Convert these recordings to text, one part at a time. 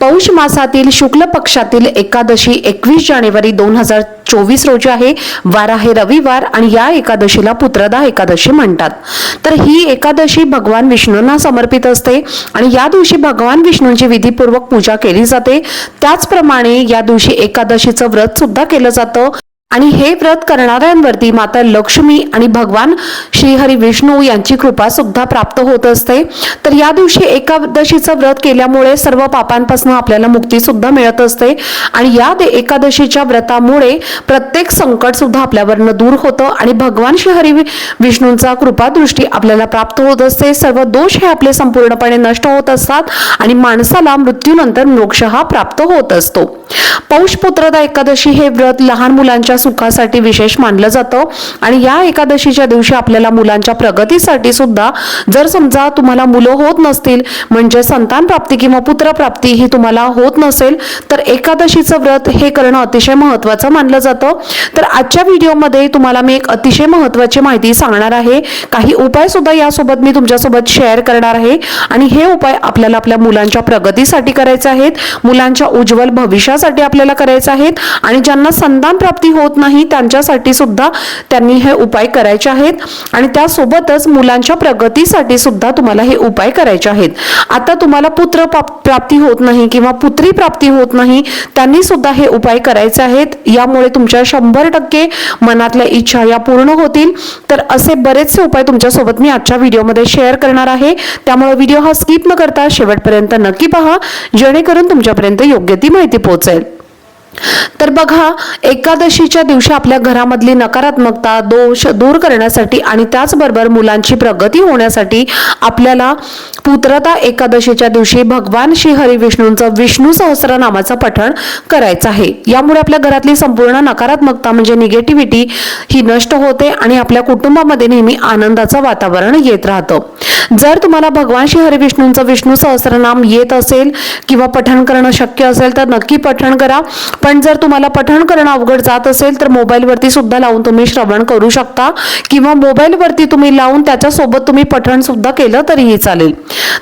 पौष मासातील शुक्ल पक्षातील एकादशी एकवीस जानेवारी दोन हजार चोवीस रोजी आहे. वार आहे रविवार आणि या एकादशीला पुत्रदा एकादशी म्हणतात. तर ही एकादशी भगवान विष्णूंना समर्पित असते आणि या दिवशी भगवान विष्णूंची विधीपूर्वक पूजा केली जाते. त्याचप्रमाणे या दिवशी एकादशीचं व्रत सुद्धा केलं जातं. आणि हे व्रत करणाऱ्यांवरती माता लक्ष्मी आणि भगवान श्रीहरी विष्णू यांची कृपा सुद्धा प्राप्त होत असते. तर या दिवशी एकादशीचं व्रत केल्यामुळे सर्व पापांपासून आपल्याला मुक्ती सुद्धा मिळत असते. आणि या दे- एकादशीच्या व्रतामुळे प्रत्येक संकट सुद्धा आपल्यावरनं दूर होतं आणि भगवान श्रीहरी वि- विष्णूंचा कृपादृष्टी आपल्याला प्राप्त होत असते. सर्व दोष हे आपले संपूर्णपणे नष्ट होत असतात आणि माणसाला मृत्यूनंतर मोक्ष हा प्राप्त होत असतो. पौष पुत्रदा एकादशी हे व्रत लहान मुलांच्या सुखासाठी विशेष मानलं जातं. आणि या एकादशीच्या दिवशी आपल्याला मुलांच्या प्रगतीसाठी सुद्धा जर समजा तुम्हाला मुलं होत नसतील म्हणजे संतान प्राप्ती किंवा पुत्रप्राप्ती ही तुम्हाला होत नसेल तर एकादशीचं व्रत हे करणं अतिशय महत्त्वाचं मानलं जातं. तर आजच्या व्हिडिओमध्ये तुम्हाला मी एक अतिशय महत्त्वाची माहिती सांगणार आहे. काही उपाय सुद्धा यासोबत मी तुमच्यासोबत शेअर करणार आहे. आणि हे उपाय आपल्याला आपल्या मुलांच्या प्रगतीसाठी करायचे आहेत. मुलांच्या उज्ज्वल भविष्यात भविष्यासाठी आपल्याला करायचे आहेत. आणि ज्यांना संतान प्राप्ती होत नाही त्यांच्यासाठी सुद्धा त्यांनी हे उपाय करायचे आहेत. आणि त्यासोबतच मुलांच्या प्रगतीसाठी सुद्धा तुम्हाला हे उपाय करायचे आहेत. आता तुम्हाला पुत्र प्राप्ती होत नाही किंवा पुत्री प्राप्ती होत नाही त्यांनी सुद्धा हे उपाय करायचे आहेत. यामुळे तुमच्या शंभर टक्के मनातल्या इच्छा या पूर्ण होतील. तर असे बरेचसे उपाय तुमच्यासोबत मी आजच्या व्हिडिओमध्ये शेअर करणार आहे. त्यामुळे व्हिडिओ हा स्किप न करता शेवटपर्यंत नक्की पहा. जेणेकरून तुमच्यापर्यंत योग्य ती माहिती पोहोच said, तर बघा एकादशीच्या दिवशी आपल्या घरामधली नकारात्मकता दोष दूर करण्यासाठी आणि त्याचबरोबर मुलांची प्रगती होण्यासाठी आपल्याला पुत्रता एकादशीच्या दिवशी भगवान श्री हरी विष्णूंचं विष्णू सहस्रनामाचं पठण करायचं आहे. यामुळे आपल्या घरातली संपूर्ण नकारात्मकता म्हणजे निगेटिव्हिटी ही नष्ट होते आणि आपल्या कुटुंबामध्ये नेहमी आनंदाचं वातावरण येत राहतं. जर तुम्हाला भगवान श्री हरी विष्णूंचं विष्णू सहस्रनाम येत असेल किंवा पठण करणं शक्य असेल तर नक्की पठण करा. पण जर तुम्हाला पठण करणं अवघड जात असेल तर मोबाईलवरती सुद्धा लावून तुम्ही श्रवण करू शकता. किंवा मोबाईलवरती तुम्ही लावून त्याच्यासोबत तुम्ही पठण सुद्धा केलं तरीही चालेल.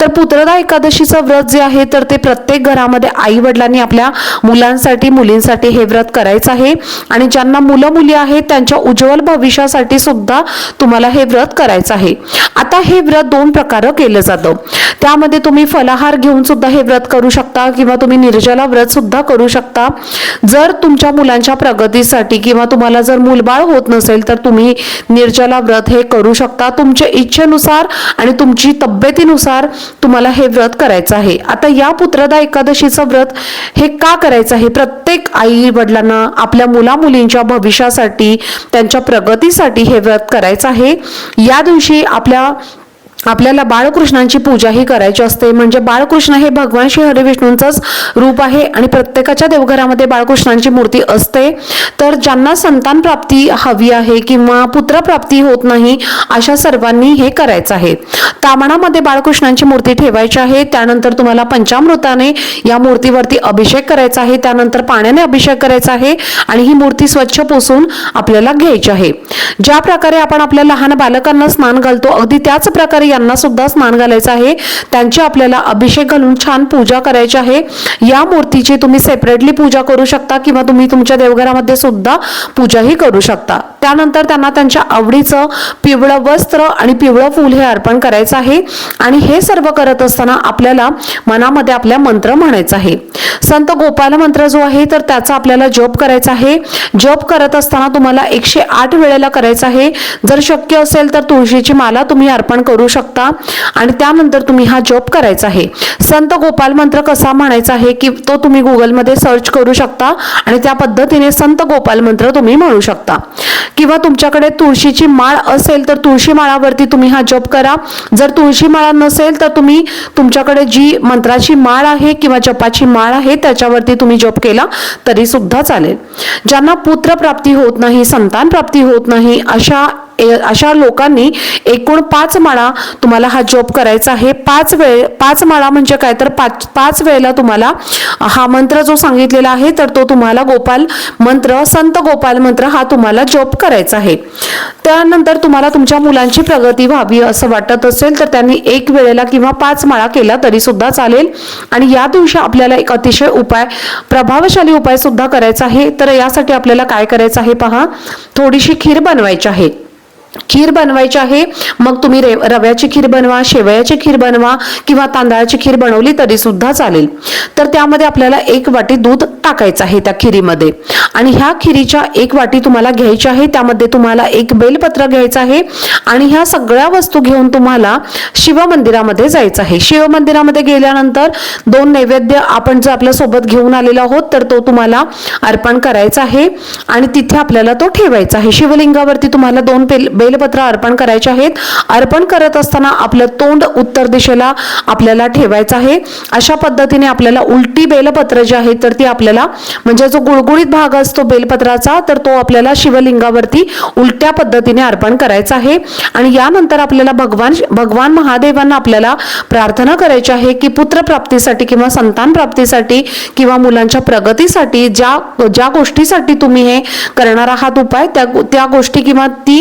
तर पुत्रदा एकादशीचं व्रत जे आहे तर ते प्रत्येक घरामध्ये आई वडिलांनी आपल्या मुलांसाठी मुलींसाठी हे व्रत करायचं आहे. आणि ज्यांना मुलं मुली आहेत त्यांच्या उज्ज्वल भविष्यासाठी सुद्धा तुम्हाला हे व्रत करायचं आहे. आता हे व्रत दोन प्रकार केलं जातं. त्यामध्ये तुम्ही फलाहार घेऊन सुद्धा हे व्रत करू शकता किंवा तुम्ही निर्जला व्रत सुद्धा करू शकता. जर तुमच्या मुलांच्या प्रगतीसाठी किंवा तुम्हाला जर मूलबाळ होत नसेल तर तुम्ही निर्जला व्रत हे करू शकता. तुमच्या इच्छेनुसार आणि तुमची तब्येतीनुसार तुम्हाला हे व्रत करायचं आहे. आता या पुत्रदा एकादशीचं व्रत हे का करायचं आहे? प्रत्येक आई वडिलांना आपल्या मुला मुलींच्या भविष्यासाठी त्यांच्या प्रगतीसाठी हे व्रत करायचं आहे. या दिवशी आपल्या आपल्याला बाळकृष्णांची पूजाही करायची असते. म्हणजे बाळकृष्ण हे भगवान श्री हरिविष्णूंचंच रूप आहे आणि प्रत्येकाच्या देवघरामध्ये बाळकृष्णांची मूर्ती असते. तर ज्यांना संतान प्राप्ती हवी आहे किंवा पुत्रप्राप्ती होत नाही अशा सर्वांनी हे करायचं आहे. तामणामध्ये बाळकृष्णांची मूर्ती ठेवायची आहे. त्यानंतर तुम्हाला पंचामृताने या मूर्तीवरती अभिषेक करायचा आहे. त्यानंतर पाण्याने अभिषेक करायचा आहे आणि ही मूर्ती स्वच्छ पुसून आपल्याला घ्यायची आहे. ज्या प्रकारे आपण आपल्या लहान बालकांना स्नान घालतो अगदी त्याच प्रकारे यांना सुद्धा स्नान घालायचं आहे. त्यांची आपल्याला अभिषेक घालून छान पूजा करायची आहे. या मूर्तीची तुम्ही सेपरेटली पूजा करू शकता किंवा तुम्ही तुमच्या देवघरामध्ये सुद्धा पूजाही करू शकता. त्यानंतर त्यांना त्यांच्या आवडीचं पिवळं वस्त्र आणि पिवळं फूल हे अर्पण करायचं आहे. आणि हे सर्व करत असताना आपल्याला मनामध्ये आपल्या मंत्र म्हणायचा आहे. संत गोपाल मंत्र जो आहे तर त्याचा आपल्याला जप करायचा आहे. जप करत असताना तुम्हाला एकशे आठ वेळेला करायचा आहे. जर शक्य असेल तर तुळशीची माला तुम्ही अर्पण करू शकता. आणि त्यानंतर तुम्ही हा जप करायचा आहे. संत गोपाल मंत्र कसा म्हणायचा आहे की तो तुम्ही गुगलमध्ये सर्च करू शकता. आणि त्या पद्धतीने संत गोपाल मंत्र तुम्ही म्हणू शकता. किंवा तुमच्याकडे तुळशीची माळ असेल तर तुळशी माळावरती तुम्ही हा जप करा. जर तुळशी माळा नसेल तर तुम्ही तुमच्याकडे जी मंत्राची माळ आहे किंवा जपाची माळ आहे त्याच्यावरती तुम्ही जप केला तरी सुद्धा चालेल. ज्यांना पुत्र प्राप्ती होत नाही संतान प्राप्ती होत नाही अशा ए- अशा लोकांनी एकूण पाच माळा तुम्हाला हा जप करायचा आहे. पाच वेळ पाच माळा म्हणजे काय? तर पाच पाच वेळेला तुम्हाला हा मंत्र जो सांगितलेला आहे तर तो तुम्हाला गोपाल मंत्र संत गोपाल मंत्र हा तुम्हाला जप करायचा आहे. त्यानंतर तुम्हाला तुमच्या मुलांची प्रगती व्हावी असं वाटत असेल तर त्यांनी एक वेळेला किंवा पाच माळा केला तरी सुद्धा चालेल. आणि या दिवशी आपल्याला एक अतिशय उपाय प्रभावशाली उपाय सुद्धा करायचा आहे. तर यासाठी आपल्याला काय करायचं आहे पहा? थोडीशी खीर बनवायची आहे. खीर बनवायची आहे. मग तुम्ही रे रव्याची खीर बनवा शेवयाची खीर बनवा किंवा तांदळाची खीर बनवली तरी सुद्धा चालेल. तर त्यामध्ये आपल्याला एक वाटी दूध टाकायचं आहे त्या खिरीमध्ये. आणि ह्या खिरीच्या एक वाटी तुम्हाला घ्यायची आहे. त्यामध्ये तुम्हाला एक बेलपत्र घ्यायचं आहे. आणि ह्या सगळ्या वस्तू घेऊन तुम्हाला शिवमंदिरामध्ये जायचं आहे. शिवमंदिरामध्ये गेल्यानंतर दोन नैवेद्य आपण जर आपल्यासोबत घेऊन आलेलो आहोत तर तो तुम्हाला अर्पण करायचा आहे. आणि तिथे आपल्याला तो ठेवायचा आहे. शिवलिंगावरती तुम्हाला दोन बेल बेलपत्र अर्पण करायचे आहेत. अर्पण करत असताना आपलं तोंड उत्तर दिशेला आपल्याला ठेवायचं आहे. अशा पद्धतीने आपल्याला उलटी बेलपत्र जी आहे तर ती आपल्याला म्हणजे जो गुळगुळीत भाग असतो बेलपत्राचा तर तो आपल्याला शिवलिंगावरती उलट्या पद्धतीने अर्पण करायचा आहे. आणि यानंतर आपल्याला भगवान भगवान महादेवांना आपल्याला प्रार्थना करायची आहे की पुत्र प्राप्तीसाठी किंवा संतान प्राप्तीसाठी किंवा मुलांच्या प्रगतीसाठी ज्या ज्या गोष्टीसाठी तुम्ही हे करणार आहात उपाय त्या त्या गोष्टी किंवा ती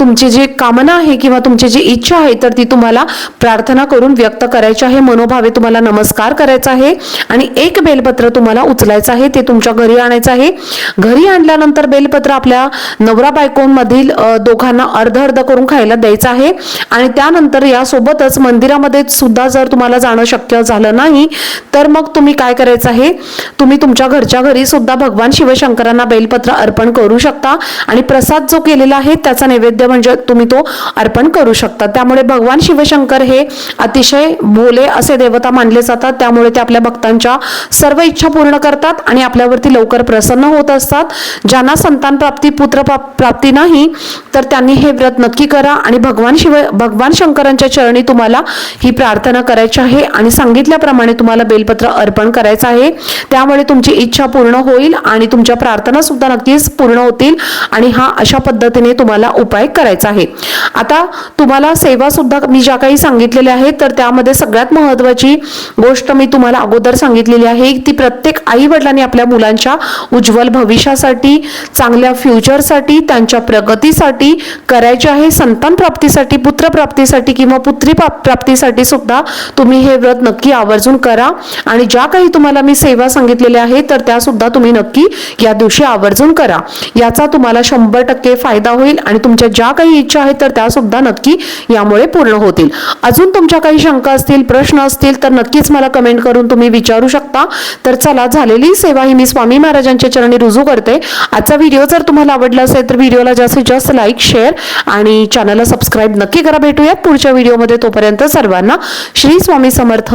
तुमची जी कामना आहे किंवा तुमची जी इच्छा आहे तर ती तुम्हाला प्रार्थना करून व्यक्त करायची आहे. मनोभावे तुम्हाला नमस्कार करायचा आहे आणि एक बेलपत्र तुम्हाला उचलायचं आहे ते तुमच्या घरी आणायचं आहे. घरी आणल्यानंतर बेलपत्र आपल्या नवरा बायकोंमधील दोघांना अर्ध अर्ध करून खायला द्यायचं आहे. आणि त्यानंतर यासोबतच मंदिरामध्ये सुद्धा जर तुम्हाला जाणं शक्य झालं नाही तर मग तुम्ही काय करायचं आहे? तुम्ही तुमच्या घरच्या घरी सुद्धा भगवान शिवशंकरांना बेलपत्र अर्पण करू शकता. आणि प्रसाद जो केलेला आहे त्याचा नैवेद्य म्हणजे तुम्ही तो अर्पण करू शकता. त्यामुळे भगवान शिवशंकर हे अतिशय भोले असे देवता मानले जातात. त्यामुळे ते आपल्या भक्तांच्या सर्व इच्छा पूर्ण करतात आणि आपल्यावरती लवकर प्रसन्न होत असतात. ज्यांना संतान प्राप्ती पुत्र प्राप्ती नाही तर त्यांनी हे व्रत नक्की करा आणि भगवान शिव भगवान शंकरांच्या चरणी तुम्हाला ही प्रार्थना करायची आहे आणि सांगितल्याप्रमाणे तुम्हाला बेलपत्र अर्पण करायचं आहे. त्यामुळे तुमची इच्छा पूर्ण होईल आणि तुमच्या प्रार्थना सुद्धा नक्कीच पूर्ण होतील आणि हा अशा पद्धतीने तुम्हाला उपाय करायचा आहे. आता तुम्हाला सेवा सुद्धा मी ज्या काही सांगितलेल्या आहेत तर त्यामध्ये सगळ्यात महत्वाची गोष्ट मी तुम्हाला अगोदर सांगितलेली आहे ती प्रत्येक आई वडिलांनी आपल्या मुलांच्या उज्ज्वल भविष्यासाठी चांगल्या फ्युचरसाठी त्यांच्या प्रगतीसाठी करायचे आहे. संतान प्राप्तीसाठी पुत्र प्राप्तीसाठी किंवा पुत्री प्राप्तीसाठी सुद्धा तुम्ही हे व्रत नक्की आवर्जून करा. आणि ज्या काही तुम्हाला मी सेवा सांगितलेल्या आहेत तर त्या सुद्धा तुम्ही नक्की या दिवशी आवर्जून करा. याचा तुम्हाला शंभर टक्के फायदा होईल आणि तुमच्या ज्या काही इच्छा आहेत तर त्या सुद्धा नक्की यामुळे पूर्ण होतील. अजून तुमच्या काही शंका असतील प्रश्न असतील तर नक्कीच मला कमेंट करून तुम्ही विचारू शकता. तर चला झालेली सेवा ही मी स्वामी महाराजांच्या चरणी रुजू करते. आजचा व्हिडिओ जर तुम्हाला आवडला असेल तर व्हिडिओला जास्तीत जास्त लाईक शेअर आणि चॅनलला सबस्क्राईब नक्की करा. भेटूयात पुढच्या व्हिडिओमध्ये. तोपर्यंत सर्वांना श्री स्वामी समर्थ.